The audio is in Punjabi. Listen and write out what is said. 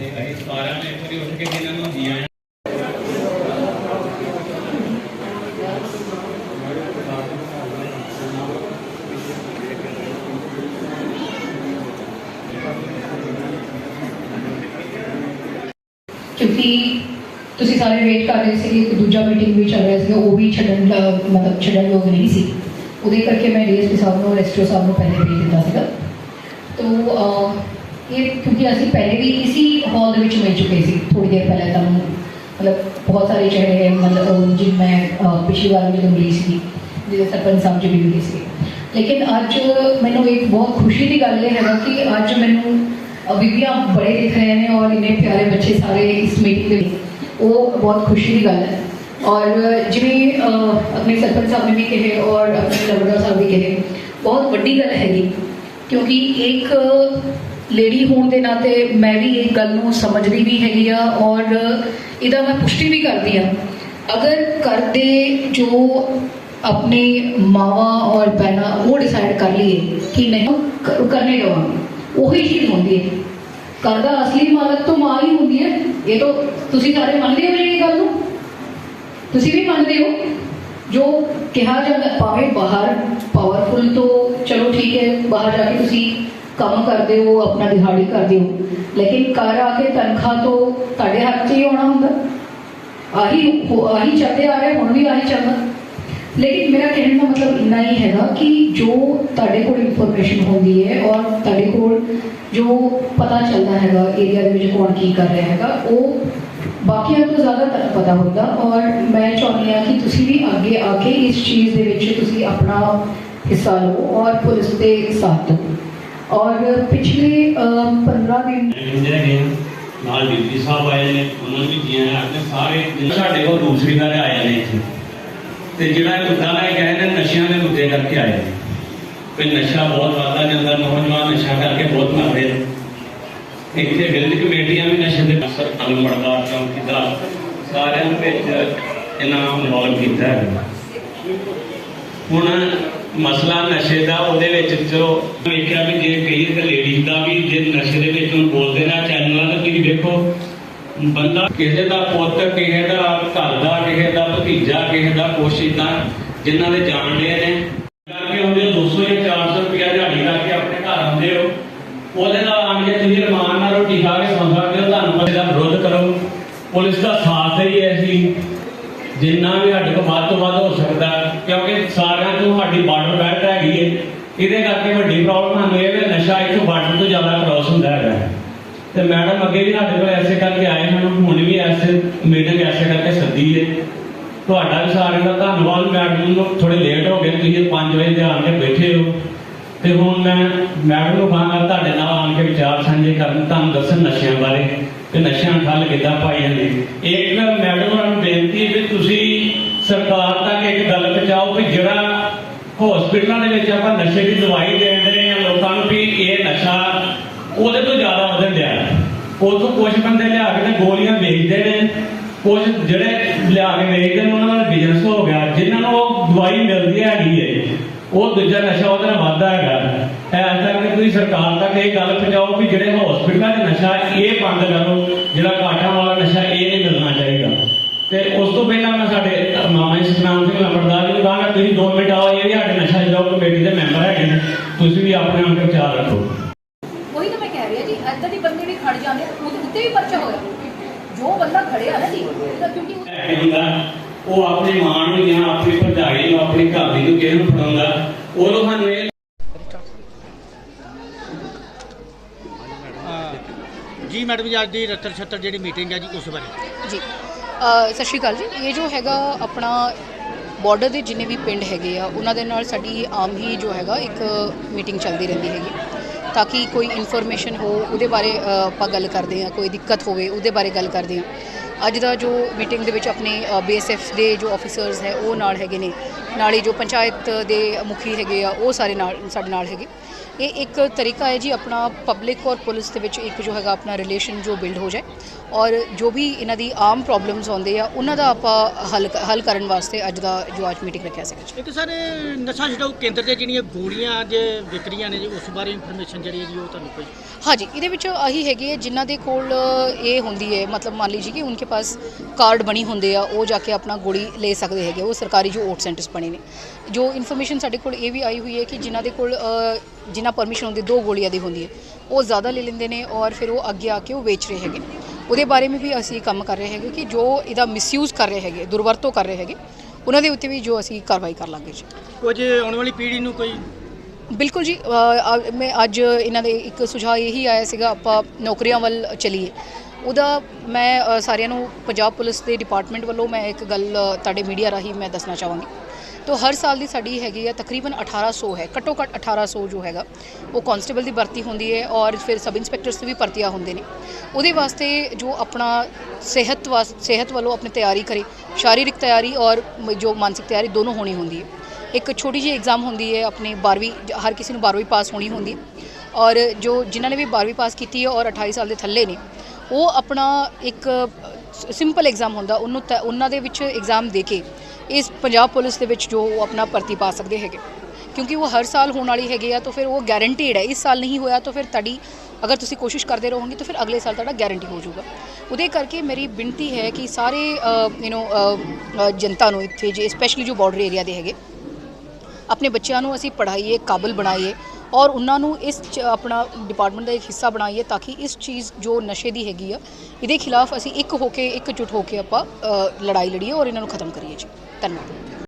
ਤੇ ਅਸੀਂ ਸਾਰਿਆਂ ਨੇ ਇੱਕ ਵਾਰੀ ਉੱਠ ਕੇ ਇਹਨਾਂ ਨੂੰ ਜੀ ਆਇਆਂ ਕਿਉਂਕਿ ਤੁਸੀਂ ਸਾਰੇ ਵੇਟ ਕਰ ਰਹੇ ਸੀ ਇੱਕ ਦੂਜਾ ਮੀਟਿੰਗ ਵੀ ਚੱਲ ਰਿਹਾ ਸੀ ਉਹ ਵੀ ਛੱਡਣ ਦਾ ਮਤਲਬ ਛੱਡਣ ਯੋਗ ਨਹੀਂ ਸੀ ਉਹਦੇ ਕਰਕੇ ਮੈਂ ਡੀਐਸਪੀ ਸਾਹਿਬ ਨੂੰ ਐਸਟੀਓ ਸਾਹਿਬ ਨੂੰ ਪਹਿਲੇ ਭੇਜ ਦਿੱਤਾ ਸੀਗਾ ਤੋ ਅਹ, ਇਹ ਕਿਉਂਕਿ ਅਸੀਂ ਪਹਿਲੇ ਵੀ ਇਸੀ ਹਾਲ ਦੇ ਵਿੱਚ ਮਿਲ ਚੁੱਕੇ ਸੀ। ਥੋੜੀ ਦੇਰ ਪਹਿਲਾਂ ਤੁਹਾਨੂੰ ਮਤਲਬ ਬਹੁਤ ਸਾਰੇ ਚਿਹਰੇ ਮਤਲਬ ਉਹ ਜਿਨ ਮੈਂ ਪਿਛਲੀ ਵਾਰ ਵੀ ਜਦੋਂ ਮਿਲੀ ਸੀ ਜਿਹਦੇ ਸਰਪੰਚ ਸਾਹਿਬ ਜੀ ਵੀ ਮਿਲੇ ਸੀ ਲੇਕਿਨ ਅੱਜ ਮੈਨੂੰ ਇੱਕ ਬਹੁਤ ਖੁਸ਼ੀ ਦੀ ਗੱਲ ਇਹ ਹੈਗਾ ਕਿ ਅੱਜ ਮੈਨੂੰ ਬੀਬੀਆਂ ਬੜੇ ਦਿਖ ਰਹੇ ਨੇ ਔਰ ਇੰਨੇ ਪਿਆਰੇ ਬੱਚੇ ਸਾਰੇ ਇਸ ਮੀਟਿੰਗ ਦੇ ਵਿੱਚ। ਉਹ ਬਹੁਤ ਖੁਸ਼ੀ ਦੀ ਗੱਲ ਹੈ। ਔਰ ਜਿਵੇਂ ਆਪਣੇ ਸਰਪੰਚ ਸਾਹਿਬ ਨੇ ਵੀ ਕਹੇ ਔਰ ਆਪਣੇ ਲਵੜਾ ਸਾਹਿਬ ਵੀ ਕਹੇ, ਬਹੁਤ ਵੱਡੀ ਗੱਲ ਹੈਗੀ। ਕਿਉਂਕਿ ਇੱਕ ਲੇਡੀ ਹੋਣ ਦੇ ਨਾਤੇ ਮੈਂ ਵੀ ਇਹ ਗੱਲ ਨੂੰ ਸਮਝਦੀ ਵੀ ਹੈਗੀ ਆ ਔਰ ਇਹਦਾ ਮੈਂ ਪੁਸ਼ਟੀ ਵੀ ਕਰਦੀ ਆ। ਅਗਰ ਘਰ ਦੇ ਜੋ ਆਪਣੇ ਮਾਵਾ ਔਰ ਬਹਿਣਾ ਉਹ ਡਿਸਾਈਡ ਕਰ ਲਈਏ ਕਿ ਨਹੀਂ ਕ- ਕਰਨੇ ਦਵਾਂਗੇ ਉਹੀ ਚੀਜ਼ ਹੁੰਦੀ ਹੈ। ਘਰ ਦਾ ਅਸਲੀ ਮਾਲਕ ਤੋਂ ਮਾਂ ਹੀ ਹੁੰਦੀ ਹੈ। ਇਹ ਤਾਂ ਤੁਸੀਂ ਸਾਰੇ ਮੰਨਦੇ ਹੋ ਮੇਰੀ ਇਹ ਗੱਲ ਨੂੰ? ਤੁਸੀਂ ਵੀ ਮੰਨਦੇ ਹੋ? ਜੋ ਕਿਹਾ ਜਾਂਦਾ, ਭਾਵੇਂ ਬਾਹਰ ਪਾਵਰਫੁਲ ਤੋਂ, ਚਲੋ ਠੀਕ ਹੈ, ਬਾਹਰ ਜਾ ਕੇ ਤੁਸੀਂ ਕੰਮ ਕਰਦੇ ਹੋ, ਆਪਣਾ ਦਿਹਾੜੀ ਕਰਦੇ ਹੋ। ਲੇਕਿਨ ਘਰ ਆ ਕੇ ਤਨਖਾਹ ਤੋਂ ਤੁਹਾਡੇ ਹੱਥ 'ਚ ਹੀ ਆਉਣਾ ਹੁੰਦਾ। ਆਹੀ ਆਹੀ ਚੱਲਦੇ ਆ ਰਿਹਾ, ਹੁਣ ਵੀ ਆਹੀ ਚੱਲਦਾ। ਲੇਕਿਨ ਮੇਰਾ ਕਹਿਣ ਦਾ ਮਤਲਬ ਇੰਨਾ ਹੀ ਹੈਗਾ ਕਿ ਜੋ ਤੁਹਾਡੇ ਕੋਲ ਇਨਫੋਰਮੇਸ਼ਨ ਹੁੰਦੀ ਹੈ ਔਰ ਤੁਹਾਡੇ ਕੋਲ ਜੋ ਪਤਾ ਚੱਲਦਾ ਹੈਗਾ ਏਰੀਆ ਦੇ ਵਿੱਚ ਕੌਣ ਕੀ ਕਰ ਰਿਹਾ ਹੈਗਾ, ਉਹ ਬਾਕੀਆਂ ਤੋਂ ਜ਼ਿਆਦਾ ਤੁਹਾਨੂੰ ਪਤਾ ਹੁੰਦਾ। ਔਰ ਮੈਂ ਚਾਹੁੰਦੀ ਹਾਂ ਕਿ ਤੁਸੀਂ ਵੀ ਅੱਗੇ ਆ ਕੇ ਇਸ ਚੀਜ਼ ਦੇ ਵਿੱਚ ਤੁਸੀਂ ਆਪਣਾ ਹਿੱਸਾ ਲਓ ਔਰ ਪੁਲਿਸ ਦੇ ਸਾਥ ਦਿਓ। ਔਰ ਪਿਛਲੇ 15 ਦਿਨ ਜਿਹੜੇ ਨਾਲ ਡਿਪਟੀ ਸਾਹਿਬ ਆਏ ਨੇ, ਉਹਨਾਂ ਵੀ ਜੀ ਆਇਆਂ ਆਪਣੇ ਸਾਰੇ ਸਾਡੇ ਕੋਲ ਦੂਸਰੀ ਵਾਰ ਆਏ ਨੇ ਇੱਥੇ। ਤੇ ਜਿਹੜਾ ਇਹ ਮੁੱਦਾ ਲੈ ਕੇ ਆਏ ਨੇ ਨਸ਼ਿਆਂ ਦੇ ਮੁੱਦੇ ਕਰਕੇ ਆਏ ਨੇ। ਕਿ ਨਸ਼ਾ ਬਹੁਤ ਵੱਧਦਾ ਜਾਂਦਾ ਨੌਜਵਾਨ ਨਸ਼ਾ ਕਰਕੇ ਬਹੁਤ ਮਰਦੇ ਨੇ। ਇੱਥੇ ਬਿਲਡ ਕਮੇਟੀਆਂ ਵੀ ਨਸ਼ੇ ਦੇ ਅਸਰ ਅਨਮੜਦਾ ਚੌਂਕੀਦਾਰ ਸਾਰਿਆਂ ਨੂੰ ਵਿੱਚ ਇਹਨਾਂ ਨੂੰ ਇਨਵੋਲਵ ਕੀਤਾ ਹੈ। ਹੁਣ ਮਸਲਾ ਨਸ਼ੇ ਦਾ, ਉਹਦੇ ਵਿੱਚ ਜੋ ਵੇਖਿਆ ਵੀ ਜੇ ਕਈ ਤੇ ਲੇਡੀਜ਼ ਦਾ ਵੀ ਜੇ ਨਸ਼ੇ ਦੇ ਵਿੱਚ ਹੁਣ ਬੋਲਦੇ ਨਾ ਚੈਨਲਾਂ ਤੇ ਤੁਸੀਂ ਵੇਖੋ, ਬੰਦਾ ਕਿਸੇ ਦਾ ਪੁੱਤ, ਕਿਸੇ ਦਾ ਘਰ ਦਾ, ਕਿਸੇ ਦਾ ਭਤੀਜਾ, ਕਿਸੇ ਦਾ ਕੁਛ ਏਦਾਂ ਜਿਨ੍ਹਾਂ ਦੇ ਜਾਣਦੇ ਨੇ। ਕਰਕੇ ਹੁੰਦੇ 200 ਜਾਂ 400 ਰੁਪਇਆ ਦਿਹਾੜੀ ਕਰਕੇ ਆਪਣੇ ਘਰ ਆਉਂਦੇ ਹੋ ਉਹਦੇ ਨਾਲ ਆਣ ਕੇ ਤੁਸੀਂ ਰਮਾਨ ਨਾਲ ਰੋਟੀ ਖਾ ਕੇ ਸੌਂ ਸਕਦੇ ਹੋ ਤੁਹਾਨੂੰ ਬੰਦੇ ਦਾ ਵਿਰੋਧ ਕਰੋ ਪੁਲਿਸ ਦਾ ਸਾਥ ਹੀ ਹੈ ਅਸੀਂ ਜਿੰਨਾ ਵੀ ਸਾਡੇ ਕੋਲ ਵੱਧ ਤੋਂ ਵੱਧ ਹੋ ਸਕਦਾ, ਕਿਉਂਕਿ ਸਾਰਿਆਂ ਤੋਂ ਸਾਡੀ ਬਾਰਡਰ ਬੈਲਟ ਹੈਗੀ ਹੈ ਇਹਦੇ ਕਰਕੇ ਵੱਡੀ ਪ੍ਰੋਬਲਮ ਸਾਨੂੰ ਇਹ ਵੀ ਨਸ਼ਾ ਇੱਥੋਂ ਬਾਰਡਰ ਤੋਂ ਜ਼ਿਆਦਾ ਕ੍ਰਾਸ ਹੁੰਦਾ ਹੈਗਾ। ਤੇ ਮੈਡਮ ਅੱਗੇ ਵੀ ਸਾਡੇ ਕੋਲ ਐਸੇ ਕਰਕੇ ਆਏ ਹਨ, ਹੁਣ ਵੀ ਐਸੇ ਮੀਟਿੰਗ ਐਸੇ ਕਰਕੇ ਸੱਦੀ ਹੈ ਤੁਹਾਡਾ ਵੀ ਸਾਰਿਆਂ ਦਾ ਧੰਨਵਾਦ ਮੈਡਮ ਨੂੰ ਥੋੜੇ ਲੇਟ ਹੋ ਗਏ, ਤੁਸੀਂ 5 ਵਜੇ ਧਿਆਨ ਕੇ ਬੈਠੇ ਹੋ। ਤੇ ਹੁਣ ਮੈਂ ਮੈਡਮ ਨੂੰ ਕਹਾਂਗਾ ਤੁਹਾਡੇ ਨਾਲ ਆਣ ਕੇ ਵਿਚਾਰ ਸਾਂਝੇ ਕਰਨ, ਤੁਹਾਨੂੰ ਦੱਸਣ ਨਸ਼ਿਆਂ ਬਾਰੇ ਕਿ ਨਸ਼ਿਆਂ ਨੂੰ ਕਿੱਦਾਂ ਪਾਈ ਜਾਂਦੀ। ਇੱਕ ਮੈਡਮ ਨੂੰ ਬੇਨਤੀ ਵੀ ਤੁਸੀਂ ਸਰਕਾਰ ਤੱਕ ਇੱਕ ਗੱਲ ਪਹੁੰਚਾਓ ਕਿ ਜਿਹੜਾ ਹਸਪੀਟਲਾਂ ਦੇ ਵਿੱਚ ਆਪਾਂ ਨਸ਼ੇ ਦੀ ਦਵਾਈ ਦੇਣ ਰਹੇ ਹਾਂ ਲੋਕਾਂ ਨੂੰ ਵੀ ਇਹ ਨਸ਼ਾ ਉਹਦੇ ਤੋਂ ਜ਼ਿਆਦਾ ਵਧਣ ਡਿਆ ਉਥੋਂ ਕੁਝ ਬੰਦੇ ਲਿਆ ਕੇ ਤੇ ਗੋਲੀਆਂ ਵੇਚਦੇ ਨੇ। ਕੁਝ ਜਿਹੜੇ ਲਿਆ ਕੇ ਵੇਚਦੇ ਨੇ, ਉਹਨਾਂ ਦਾ ਬਿਜ਼ਨਸ ਹੋ ਗਿਆ, ਜਿਨ੍ਹਾਂ ਨੂੰ ਦਵਾਈ ਮਿਲਦੀ ਹੈਗੀ ਹੈ। ਉਹ ਦੂਜਾ ਨਸ਼ਾ ਉਹਦੇ ਨਾਲ ਵੱਧਦਾ ਹੈਗਾ। ਐਸ ਕਰਕੇ ਤੁਸੀਂ ਸਰਕਾਰ ਤੱਕ ਇਹ ਗੱਲ ਪਹੁੰਚਾਓ ਕਿ ਜਿਹੜੇ ਹਸਪੀਟਲਾਂ 'ਚ ਨਸ਼ਾ ਇਹ ਬੰਦ ਕਰੋ ਜਿਹੜਾ ਕਾਟਾਂ ਵਾਲਾ ਨਸ਼ਾ ਇਹ ਨਹੀਂ ਮਿਲਣਾ ਚਾਹੀਦਾ। ਤੇ ਉਸ ਤੋਂ ਪਹਿਲਾਂ ਮੈਂ ਸਾਡੇ ਮਾਮਾ ਜੀ ਸਤਨਾਮ ਸਿੰਘ ਲੰਬੜਦਾਰ ਜੀ ਨੂੰ ਕਹਾਂਗਾ ਤੁਸੀਂ 2 ਮਿੰਟ ਆਓ ਇਹ ਵੀ ਸਾਡੇ ਨਸ਼ਾ ਵਿਰੋਧ ਕਮੇਟੀ ਦੇ ਮੈਂਬਰ ਹੈਗੇ ਨੇ ਤੁਸੀਂ ਵੀ ਆਪਣੇ ਆਪ ਤੇ ਵਿਚਾਰ ਰੱਖੋ। ਉਹੀ ਤਾਂ ਮੈਂ ਕਹਿ ਰਹੀ ਜੀ ਏਦਾਂ ਦੀ ਬੰਦੇ ਵੀ ਖੜ ਜਾਂਦੇ ਉਹਦੇ ਉੱਤੇ ਵੀ ਪਰਚਾ ਹੋਇਆ। ਜੋ ਬੰਦਾ ਖੜਿਆ ਨਾ ਜੀ ਕਿਉਂਕਿ ਉਹ- ਆਪਣੀ ਮਾਂ ਨੂੰ ਜਾਂ ਆਪਣੀ ਭਰਜਾਈ ਨੂੰ ਆਪਣੀ ਘਰ ਦੀ ਨੂੰ ਕਿਸੇ ਨੂੰ ਫੜਾਉਂਦਾ ਉਦੋਂ ਸਾਨੂੰ ਇਹ ਜੀ ਮੈਡਮ ਜੀ ਅੱਜ ਦੀ ਰੱਤਰ ਛੱਤਰ ਜਿਹੜੀ ਮੀਟਿੰਗ ਹੈ ਜੀ ਉਸ ਬਾਰੇ। ਜੀ ਸਤਿ ਸ਼੍ਰੀ ਅਕਾਲ ਜੀ। ਇਹ ਜੋ ਹੈਗਾ ਆਪਣਾ ਬਾਰਡਰ ਦੇ ਜਿੰਨੇ ਵੀ ਪਿੰਡ ਹੈਗੇ ਆ ਉਹਨਾਂ ਦੇ ਨਾਲ ਸਾਡੀ ਆਮ ਹੀ ਜੋ ਹੈਗਾ ਇੱਕ ਮੀਟਿੰਗ ਚੱਲਦੀ ਰਹਿੰਦੀ ਹੈਗੀ। ਤਾਂ ਕਿ ਕੋਈ ਇਨਫੋਰਮੇਸ਼ਨ ਹੋ ਉਹਦੇ ਬਾਰੇ ਆਪਾਂ ਗੱਲ ਕਰਦੇ ਹਾਂ ਕੋਈ ਦਿੱਕਤ ਹੋਵੇ ਉਹਦੇ ਬਾਰੇ ਗੱਲ ਕਰਦੇ ਹਾਂ। ਅੱਜ ਦਾ ਜੋ ਮੀਟਿੰਗ ਦੇ ਵਿੱਚ ਆਪਣੇ ਬੀਐਸਐਫ ਦੇ ਜੋ ਆਫੀਸਰਸ ਹੈ, ਉਹ ਨਾਲ ਹੈਗੇ ਨੇ। ਨਾਲੇ ਜੋ ਪੰਚਾਇਤ ਦੇ ਮੁਖੀ ਹੈਗੇ ਆ ਉਹ ਸਾਰੇ ਨਾਲ ਸਾਡੇ ਨਾਲ ਹੈਗੇ। ਇਹ ਇੱਕ ਤਰੀਕਾ ਹੈ ਜੀ ਆਪਣਾ ਪਬਲਿਕ ਔਰ ਪੁਲਿਸ ਦੇ ਵਿੱਚ ਇੱਕ ਜੋ ਹੈਗਾ ਆਪਣਾ ਰਿਲੇਸ਼ਨ ਜੋ ਬਿਲਡ ਹੋ ਜਾਏ। ਔਰ ਜੋ ਵੀ ਇਹਨਾਂ ਦੀ ਆਮ ਪ੍ਰੋਬਲਮਸ ਆਉਂਦੇ ਆ ਉਹਨਾਂ ਦਾ ਆਪਾਂ ਹੱਲ ਹੱਲ ਕਰਨ ਵਾਸਤੇ ਅੱਜ ਦਾ ਜੋ ਅੱਜ ਮੀਟਿੰਗ ਰੱਖਿਆ ਜੀ ਇੱਕ ਸਰ ਨਸ਼ਾ ਛਡਾਊ ਕੇਂਦਰ ਦੇ ਜਿਹੜੀਆਂ ਗੋਲੀਆਂ ਜੇ ਵਿਕਰੀਆਂ ਨੇ ਜੀ ਉਸ ਬਾਰੇ ਇਨਫੋਰਮੇਸ਼ਨ ਜਿਹੜੀ ਹੈ ਜੀ ਉਹ ਤੁਹਾਨੂੰ ਕੋਈ ਹਾਂਜੀ ਇਹਦੇ ਵਿੱਚ ਆਹੀ ਹੈਗੀ ਹੈ ਜਿਨ੍ਹਾਂ ਦੇ ਕੋਲ ਇਹ ਹੁੰਦੀ ਹੈ ਮਤਲਬ ਮੰਨ ਲੀਜੀ ਕਿ ਉਨਕੇ ਪਾਸ ਕਾਰਡ ਬਣੀ ਹੁੰਦੇ ਆ ਉਹ ਜਾ ਕੇ ਆਪਣਾ ਗੋਲੀ ਲੈ ਸਕਦੇ ਹੈਗੇ ਉਹ ਸਰਕਾਰੀ ਜੋ ਓਟ ਸੈਂਟਰਸ ਬਣੇ ਨੇ। ਜੋ ਇਨਫੋਰਮੇਸ਼ਨ ਸਾਡੇ ਕੋਲ ਇਹ ਵੀ ਆਈ ਹੋਈ ਹੈ ਕਿ ਜਿਨ੍ਹਾਂ ਦੇ ਕੋਲ ਜਿਨ੍ਹਾਂ ਪਰਮਿਸ਼ਨ ਹੁੰਦੀ ਦੋ ਗੋਲੀਆਂ ਦੀ ਹੁੰਦੀ ਹੈ ਉਹ ਜ਼ਿਆਦਾ ਲੈ ਲੈਂਦੇ ਨੇ ਔਰ ਫਿਰ ਉਹ ਅੱਗੇ ਆ ਕੇ ਉਹ ਵੇਚ ਰਹੇ ਹੈਗੇ ਉਹਦੇ ਬਾਰੇ ਵਿੱਚ ਵੀ ਅਸੀਂ ਕੰਮ ਕਰ ਰਹੇ ਹੈਗੇ ਕਿ ਜੋ ਇਹਦਾ ਮਿਸਯੂਜ਼ ਕਰ ਰਹੇ ਹੈਗੇ ਦੁਰਵਰਤੋਂ ਕਰ ਰਹੇ ਹੈਗੇ ਉਹਨਾਂ ਦੇ ਉੱਤੇ ਵੀ ਜੋ ਅਸੀਂ ਕਾਰਵਾਈ ਕਰ ਲਾਂਗੇ ਜੀ। ਕੁਝ ਆਉਣ ਵਾਲੀ ਪੀੜ੍ਹੀ ਨੂੰ ਕੋਈ ਬਿਲਕੁਲ ਜੀ ਮੈਂ ਅੱਜ ਇਹਨਾਂ ਦੇ ਇੱਕ ਸੁਝਾਅ ਇਹੀ ਆਇਆ ਸੀਗਾ ਆਪਾਂ ਨੌਕਰੀਆਂ ਵੱਲ ਚਲੀਏ। ਉਹਦਾ ਮੈਂ ਸਾਰਿਆਂ ਨੂੰ ਪੰਜਾਬ ਪੁਲਿਸ ਦੇ ਡਿਪਾਰਟਮੈਂਟ ਵੱਲੋਂ ਮੈਂ ਇੱਕ ਗੱਲ ਤੁਹਾਡੇ ਮੀਡੀਆ ਰਾਹੀਂ ਮੈਂ ਦੱਸਣਾ ਚਾਹਾਂਗੀ। ਤੋ ਹਰ ਸਾਲ ਦੀ ਸਾਡੀ ਹੈਗੀ ਆ ਤਕਰੀਬਨ 1800 ਹੈ। ਘੱਟੋ ਘੱਟ 1800 ਜੋ ਹੈਗਾ, ਉਹ ਕਾਂਸਟੇਬਲ ਦੀ ਭਰਤੀ ਹੁੰਦੀ ਹੈ ਔਰ ਫਿਰ ਸਬ ਇੰਸਪੈਕਟਰਸ ਦੇ ਵੀ ਭਰਤੀਆਂ ਹੁੰਦੇ ਨੇ। ਉਹਦੇ ਵਾਸਤੇ ਜੋ ਆਪਣਾ ਸਿਹਤ ਵਾਸ, ਸਿਹਤ ਵੱਲੋਂ ਆਪਣੀ ਤਿਆਰੀ ਕਰੇ, ਸ਼ਾਰੀਰਿਕ ਤਿਆਰੀ ਔਰ ਜੋ ਮਾਨਸਿਕ ਤਿਆਰੀ ਦੋਨੋਂ ਹੋਣੀ ਹੁੰਦੀ ਹੈ ਇੱਕ ਛੋਟੀ ਜਿਹੀ ਐਗਜ਼ਾਮ ਹੁੰਦੀ ਹੈ ਆਪਣੇ 12ਵੀਂ ਹਰ ਕਿਸੇ ਨੂੰ 12ਵੀਂ ਪਾਸ ਹੋਣੀ ਹੁੰਦੀ ਹੈ ਔਰ ਜੋ ਜਿਨ੍ਹਾਂ ਨੇ ਵੀ 12ਵੀਂ ਪਾਸ ਕੀਤੀ ਹੈ ਔਰ 28 ਸਾਲ ਦੇ ਥੱਲੇ ਨੇ, ਉਹ ਆਪਣਾ ਇੱਕ ਸਿੰਪਲ ਐਗਜ਼ਾਮ ਹੁੰਦਾ, ਉਹਨੂੰ ਤਾਂ- ਉਹਨਾਂ ਦੇ ਵਿੱਚ ਐਗਜ਼ਾਮ ਦੇ ਕੇ ਇਸ ਪੰਜਾਬ ਪੁਲਿਸ ਦੇ ਵਿੱਚ ਜੋ ਉਹ ਆਪਣਾ ਭਰਤੀ ਪਾ ਸਕਦੇ ਹੈਗੇ। ਕਿਉਂਕਿ ਉਹ ਹਰ ਸਾਲ ਹੋਣ ਵਾਲੀ ਹੈਗੇ ਆ, ਤਾਂ ਫਿਰ ਉਹ ਗਾਰੰਟੀਡ ਹੈ। ਇਸ ਸਾਲ ਨਹੀਂ ਹੋਇਆ, ਤਾਂ ਫਿਰ ਤੁਹਾਡੀ ਅਗਰ ਤੁਸੀਂ ਕੋਸ਼ਿਸ਼ ਕਰਦੇ ਰਹੋਗੇ, ਤਾਂ ਫਿਰ ਅਗਲੇ ਸਾਲ ਤੁਹਾਡਾ ਗਾਰੰਟੀ ਹੋ ਜਾਊਗਾ। ਉਹਦੇ ਕਰਕੇ ਮੇਰੀ ਬੇਨਤੀ ਹੈ ਕਿ ਸਾਰੇ ਯੂ نو ਜਨਤਾ ਨੂੰ ਇੱਥੇ ਜੇ ਸਪੈਸ਼ਲੀ ਜੋ ਬਾਰਡਰ ਏਰੀਆ ਦੇ ਹੈਗੇ, ਆਪਣੇ ਬੱਚਿਆਂ ਨੂੰ ਅਸੀਂ ਪੜ੍ਹਾਈਏ, ਕਾਬਲ ਬਣਾਈਏ ਔਰ ਉਹਨਾਂ ਨੂੰ ਇਸ ਆਪਣਾ ਡਿਪਾਰਟਮੈਂਟ ਦਾ ਇੱਕ ਹਿੱਸਾ ਬਣਾਈਏ ਤਾਂ ਕਿ ਇਸ ਚੀਜ਼ ਜੋ ਨਸ਼ੇ ਦੀ ਹੈਗੀ ਆ, ਇਹਦੇ ਖਿਲਾਫ ਅਸੀਂ ਇੱਕ ਹੋ ਕੇ ਇਕਜੁੱਟ ਹੋ ਕੇ ਆਪਾਂ ਲੜਾਈ ਲੜੀਏ ਔਰ ਇਹਨਾਂ ਨੂੰ ਖਤਮ ਕਰੀਏ ਜੀ। ਧੰਨਵਾਦ।